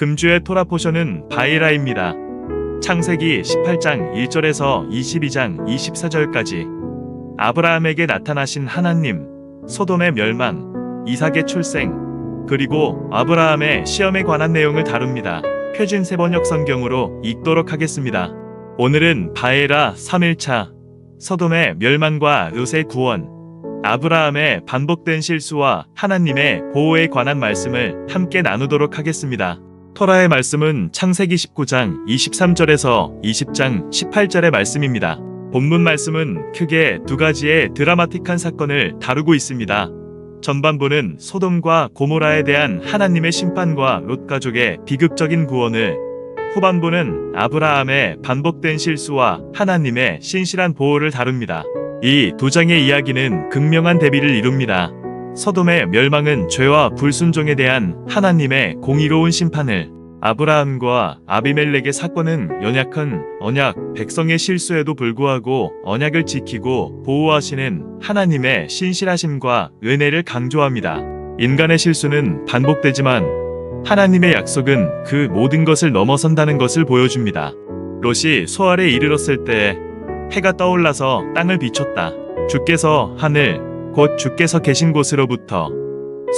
금주의 토라 포션은 바이라입니다. 창세기 18장 1절에서 22장 24절까지 아브라함에게 나타나신 하나님, 소돔의 멸망, 이삭의 출생, 그리고 아브라함의 시험에 관한 내용을 다룹니다. 표준 세번역 성경으로 읽도록 하겠습니다. 오늘은 바에라 3일차, 소돔의 멸망과 롯의 구원, 아브라함의 반복된 실수와 하나님의 보호에 관한 말씀을 함께 나누도록 하겠습니다. 토라의 말씀은 창세기 19장 23절에서 20장 18절의 말씀입니다. 본문 말씀은 크게 두 가지의 드라마틱한 사건을 다루고 있습니다. 전반부는 소돔과 고모라에 대한 하나님의 심판과 롯 가족의 비극적인 구원을 후반부는 아브라함의 반복된 실수와 하나님의 신실한 보호를 다룹니다. 이 두 장의 이야기는 극명한 대비를 이룹니다. 서돔의 멸망은 죄와 불순종에 대한 하나님의 공의로운 심판을 아브라함과 아비멜렉의 사건은 연약한 언약 백성의 실수에도 불구하고 언약을 지키고 보호하시는 하나님의 신실하심과 은혜를 강조합니다. 인간의 실수는 반복되지만 하나님의 약속은 그 모든 것을 넘어선다는 것을 보여줍니다. 롯이 소알에 이르렀을 때 해가 떠올라서 땅을 비췄다. 주께서 하늘 곧 주께서 계신 곳으로부터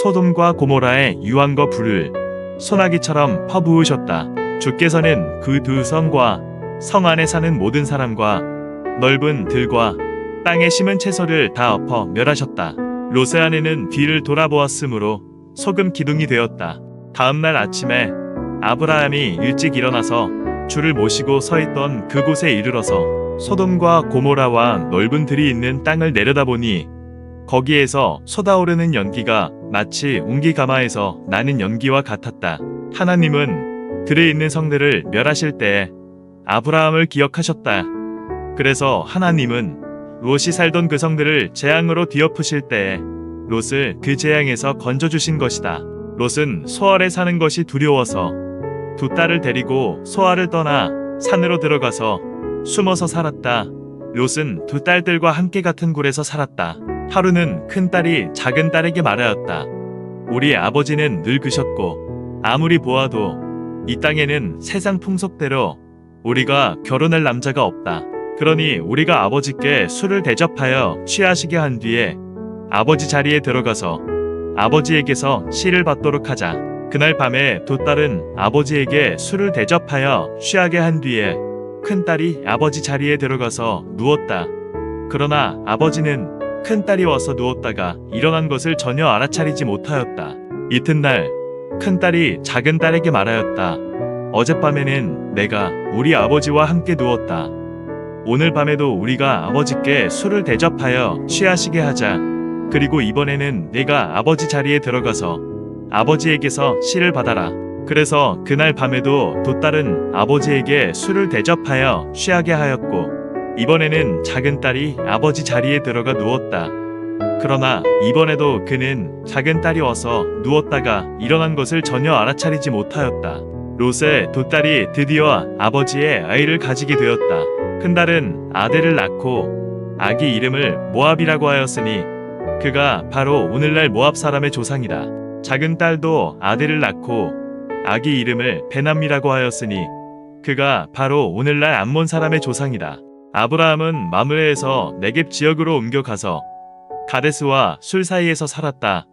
소돔과 고모라의 유황과 불을 소나기처럼 퍼부으셨다. 주께서는 그 두 성과 성 안에 사는 모든 사람과 넓은 들과 땅에 심은 채소를 다 엎어 멸하셨다. 롯의 아내는 뒤를 돌아보았으므로 소금 기둥이 되었다. 다음날 아침에 아브라함이 일찍 일어나서 주를 모시고 서 있던 그곳에 이르러서 소돔과 고모라와 넓은 들이 있는 땅을 내려다보니 거기에서 쏟아오르는 연기가 마치 웅기가마에서 나는 연기와 같았다. 하나님은 들에 있는 성들을 멸하실 때 아브라함을 기억하셨다. 그래서 하나님은 롯이 살던 그 성들을 재앙으로 뒤엎으실 때 롯을 그 재앙에서 건져주신 것이다. 롯은 소알에 사는 것이 두려워서 두 딸을 데리고 소알을 떠나 산으로 들어가서 숨어서 살았다. 롯은 두 딸들과 함께 같은 굴에서 살았다. 하루는 큰 딸이 작은 딸에게 말하였다. 우리 아버지는 늙으셨고 아무리 보아도 이 땅에는 세상 풍속대로 우리가 결혼할 남자가 없다. 그러니 우리가 아버지께 술을 대접하여 취하시게 한 뒤에 아버지 자리에 들어가서 아버지에게서 씨를 받도록 하자. 그날 밤에 두 딸은 아버지에게 술을 대접하여 취하게 한 뒤에 큰 딸이 아버지 자리에 들어가서 누웠다. 그러나 아버지는 큰 딸이 와서 누웠다가 일어난 것을 전혀 알아차리지 못하였다. 이튿날 큰 딸이 작은 딸에게 말하였다. 어젯밤에는 내가 우리 아버지와 함께 누웠다. 오늘 밤에도 우리가 아버지께 술을 대접하여 취하시게 하자. 그리고 이번에는 내가 아버지 자리에 들어가서 아버지에게서 씨를 받아라. 그래서 그날 밤에도 두 딸은 아버지에게 술을 대접하여 취하게 하였고 이번에는 작은 딸이 아버지 자리에 들어가 누웠다. 그러나 이번에도 그는 작은 딸이 와서 누웠다가 일어난 것을 전혀 알아차리지 못하였다. 롯의 두 딸이 드디어 아버지의 아이를 가지게 되었다. 큰 딸은 아들을 낳고 아기 이름을 모압이라고 하였으니 그가 바로 오늘날 모압 사람의 조상이다. 작은 딸도 아들을 낳고 아기 이름을 베남이라고 하였으니 그가 바로 오늘날 암몬 사람의 조상이다. 아브라함은 마므레에서 네겝 지역으로 옮겨가서 가데스와 술 사이에서 살았다.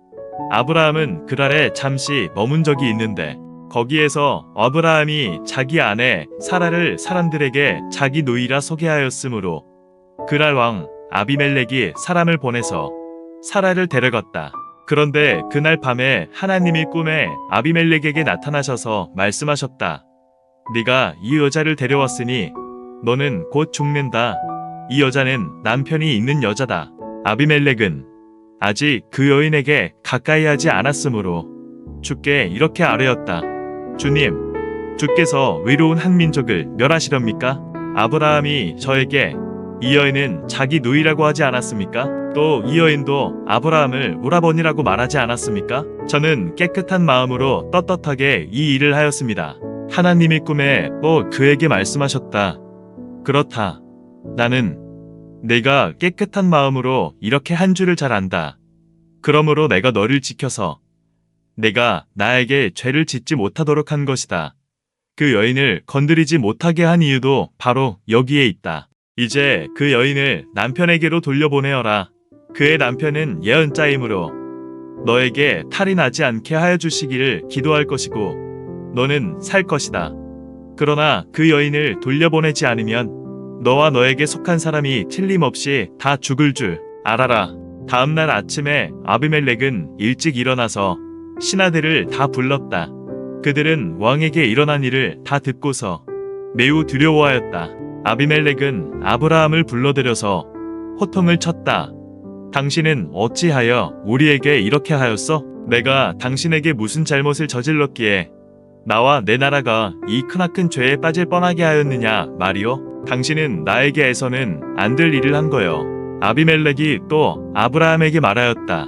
아브라함은 그랄에 잠시 머문 적이 있는데 거기에서 아브라함이 자기 아내 사라를 사람들에게 자기 노이라 소개하였으므로 그랄 왕 아비멜렉이 사람을 보내서 사라를 데려갔다. 그런데 그날 밤에 하나님이 꿈에 아비멜렉에게 나타나셔서 말씀하셨다. 네가 이 여자를 데려왔으니 너는 곧 죽는다. 이 여자는 남편이 있는 여자다. 아비멜렉은 아직 그 여인에게 가까이 하지 않았으므로 주께 이렇게 아뢰었다. 주님, 주께서 외로운 한 민족을 멸하시렵니까? 아브라함이 저에게 이 여인은 자기 누이라고 하지 않았습니까? 또 이 여인도 아브라함을 오라버니라고 말하지 않았습니까? 저는 깨끗한 마음으로 떳떳하게 이 일을 하였습니다. 하나님이 꿈에 또 그에게 말씀하셨다. 그렇다. 나는 내가 깨끗한 마음으로 이렇게 한 줄을 잘 안다. 그러므로 내가 너를 지켜서 내가 나에게 죄를 짓지 못하도록 한 것이다. 그 여인을 건드리지 못하게 한 이유도 바로 여기에 있다. 이제 그 여인을 남편에게로 돌려보내어라. 그의 남편은 예언자이므로 너에게 탈이 나지 않게 하여 주시기를 기도할 것이고 너는 살 것이다. 그러나 그 여인을 돌려보내지 않으면 너와 너에게 속한 사람이 틀림없이 다 죽을 줄 알아라. 다음날 아침에 아비멜렉은 일찍 일어나서 신하들을 다 불렀다. 그들은 왕에게 일어난 일을 다 듣고서 매우 두려워하였다. 아비멜렉은 아브라함을 불러들여서 호통을 쳤다. 당신은 어찌하여 우리에게 이렇게 하였어? 내가 당신에게 무슨 잘못을 저질렀기에 나와 내 나라가 이 크나큰 죄에 빠질 뻔하게 하였느냐 말이오? 당신은 나에게 해서는 안 될 일을 한 거요. 아비멜렉이 또 아브라함에게 말하였다.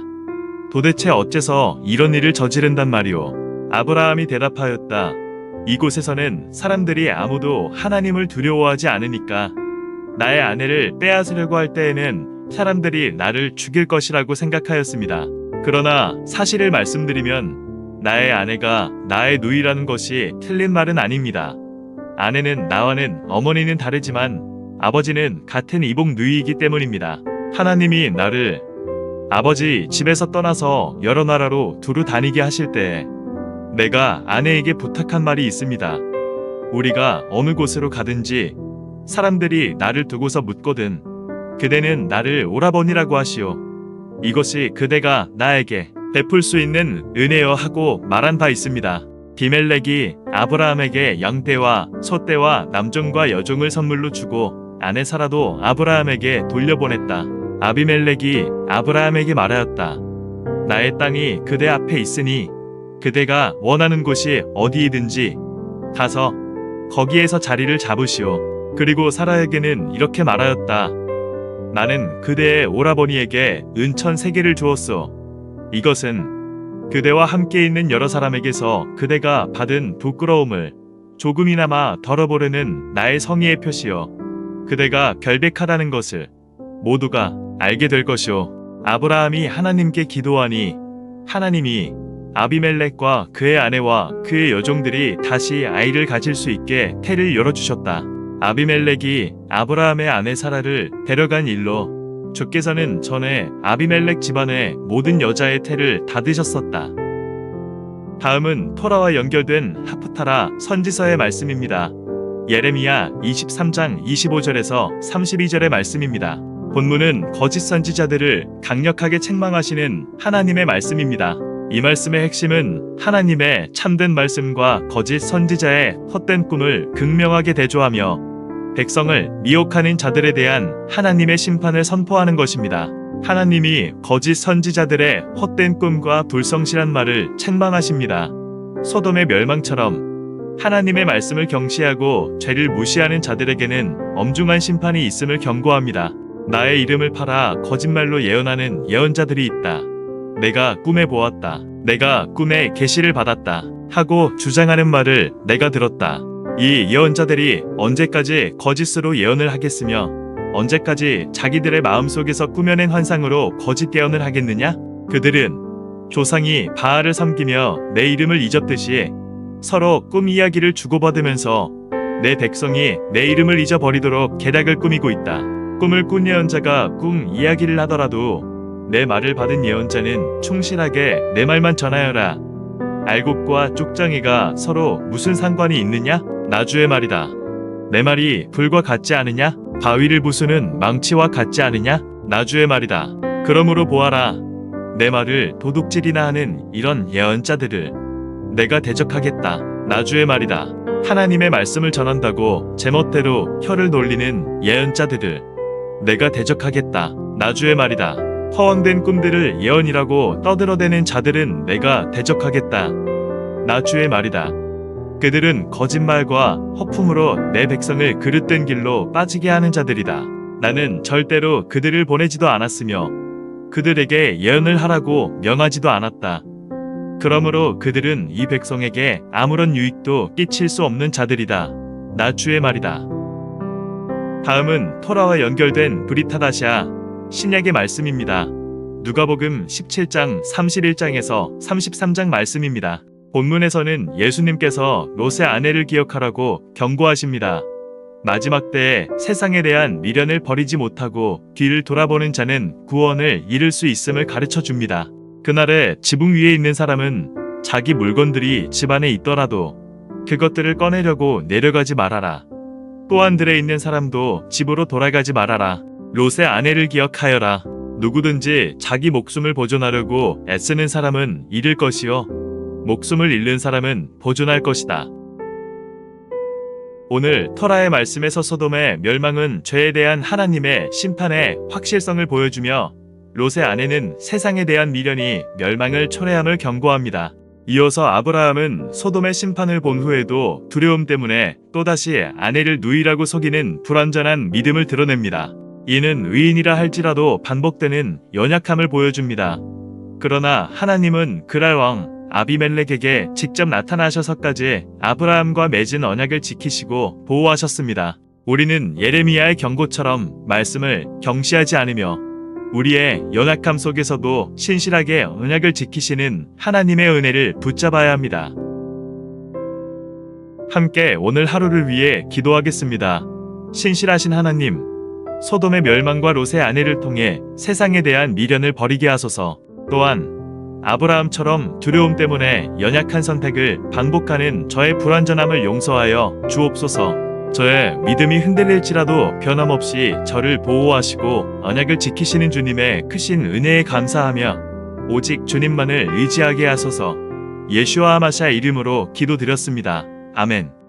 도대체 어째서 이런 일을 저지른단 말이오? 아브라함이 대답하였다. 이곳에서는 사람들이 아무도 하나님을 두려워하지 않으니까 나의 아내를 빼앗으려고 할 때에는 사람들이 나를 죽일 것이라고 생각하였습니다. 그러나 사실을 말씀드리면 나의 아내가 나의 누이라는 것이 틀린 말은 아닙니다. 아내는 나와는 어머니는 다르지만 아버지는 같은 이복 누이이기 때문입니다. 하나님이 나를 아버지 집에서 떠나서 여러 나라로 두루 다니게 하실 때 내가 아내에게 부탁한 말이 있습니다. 우리가 어느 곳으로 가든지 사람들이 나를 두고서 묻거든 그대는 나를 오라버니라고 하시오. 이것이 그대가 나에게 베풀 수 있는 은혜여 하고 말한 바 있습니다. 비멜렉이 아브라함에게 양떼와 소떼와 남종과 여종을 선물로 주고 아내 사라도 아브라함에게 돌려보냈다. 아비멜렉이 아브라함에게 말하였다. 나의 땅이 그대 앞에 있으니 그대가 원하는 곳이 어디이든지 가서 거기에서 자리를 잡으시오. 그리고 사라에게는 이렇게 말하였다. 나는 그대의 오라버니에게 은천 세 개를 주었소. 이것은 그대와 함께 있는 여러 사람에게서 그대가 받은 부끄러움을 조금이나마 덜어보려는 나의 성의의 표시요. 그대가 결백하다는 것을 모두가 알게 될 것이오. 아브라함이 하나님께 기도하니 하나님이 아비멜렉과 그의 아내와 그의 여종들이 다시 아이를 가질 수 있게 태를 열어주셨다. 아비멜렉이 아브라함의 아내 사라를 데려간 일로 주께서는 전에 아비멜렉 집안의 모든 여자의 태를 닫으셨었다. 다음은 토라와 연결된 하프타라 선지서의 말씀입니다. 예레미야 23장 25절에서 32절의 말씀입니다. 본문은 거짓 선지자들을 강력하게 책망하시는 하나님의 말씀입니다. 이 말씀의 핵심은 하나님의 참된 말씀과 거짓 선지자의 헛된 꿈을 극명하게 대조하며 백성을 미혹하는 자들에 대한 하나님의 심판을 선포하는 것입니다. 하나님이 거짓 선지자들의 헛된 꿈과 불성실한 말을 책망하십니다. 소돔의 멸망처럼 하나님의 말씀을 경시하고 죄를 무시하는 자들에게는 엄중한 심판이 있음을 경고합니다. 나의 이름을 팔아 거짓말로 예언하는 예언자들이 있다. 내가 꿈에 보았다. 내가 꿈에 계시를 받았다. 하고 주장하는 말을 내가 들었다. 이 예언자들이 언제까지 거짓으로 예언을 하겠으며 언제까지 자기들의 마음속에서 꾸며낸 환상으로 거짓 예언을 하겠느냐? 그들은 조상이 바알을 섬기며 내 이름을 잊었듯이 서로 꿈 이야기를 주고받으면서 내 백성이 내 이름을 잊어버리도록 계략을 꾸미고 있다. 꿈을 꾼 예언자가 꿈 이야기를 하더라도 내 말을 받은 예언자는 충실하게 내 말만 전하여라. 알곡과 쪽장이가 서로 무슨 상관이 있느냐? 나주의 말이다. 내 말이 불과 같지 않으냐? 바위를 부수는 망치와 같지 않으냐? 나주의 말이다. 그러므로 보아라. 내 말을 도둑질이나 하는 이런 예언자들을 내가 대적하겠다. 나주의 말이다. 하나님의 말씀을 전한다고 제멋대로 혀를 놀리는 예언자들을 내가 대적하겠다. 나주의 말이다. 허황된 꿈들을 예언이라고 떠들어대는 자들은 내가 대적하겠다. 나주의 말이다. 그들은 거짓말과 허품으로 내 백성을 그릇된 길로 빠지게 하는 자들이다. 나는 절대로 그들을 보내지도 않았으며 그들에게 예언을 하라고 명하지도 않았다. 그러므로 그들은 이 백성에게 아무런 유익도 끼칠 수 없는 자들이다. 나 주의 말이다. 다음은 토라와 연결된 브리타다샤 신약의 말씀입니다. 누가복음 17장 31장에서 33장 말씀입니다. 본문에서는 예수님께서 롯의 아내를 기억하라고 경고하십니다. 마지막 때에 세상에 대한 미련을 버리지 못하고 뒤를 돌아보는 자는 구원을 잃을 수 있음을 가르쳐 줍니다. 그날에 지붕 위에 있는 사람은 자기 물건들이 집안에 있더라도 그것들을 꺼내려고 내려가지 말아라. 또한 들에 있는 사람도 집으로 돌아가지 말아라. 롯의 아내를 기억하여라. 누구든지 자기 목숨을 보존하려고 애쓰는 사람은 잃을 것이요. 목숨을 잃는 사람은 보존할 것이다. 오늘 터라의 말씀에서 소돔의 멸망은 죄에 대한 하나님의 심판의 확실성을 보여주며 롯의 아내는 세상에 대한 미련이 멸망을 초래함을 경고합니다. 이어서 아브라함은 소돔의 심판을 본 후에도 두려움 때문에 또다시 아내를 누이라고 속이는 불완전한 믿음을 드러냅니다. 이는 의인이라 할지라도 반복되는 연약함을 보여줍니다. 그러나 하나님은 그랄 왕 아비멜렉에게 직접 나타나셔서까지 아브라함과 맺은 언약을 지키시고 보호하셨습니다. 우리는 예레미야의 경고처럼 말씀을 경시하지 않으며 우리의 연약함 속에서도 신실하게 언약을 지키시는 하나님의 은혜를 붙잡아야 합니다. 함께 오늘 하루를 위해 기도하겠습니다. 신실하신 하나님, 소돔의 멸망과 롯의 아내를 통해 세상에 대한 미련을 버리게 하소서. 또한 아브라함처럼 두려움 때문에 연약한 선택을 반복하는 저의 불완전함을 용서하여 주옵소서. 저의 믿음이 흔들릴지라도 변함없이 저를 보호하시고 언약을 지키시는 주님의 크신 은혜에 감사하며 오직 주님만을 의지하게 하소서. 예슈아 마샤 이름으로 기도드렸습니다. 아멘.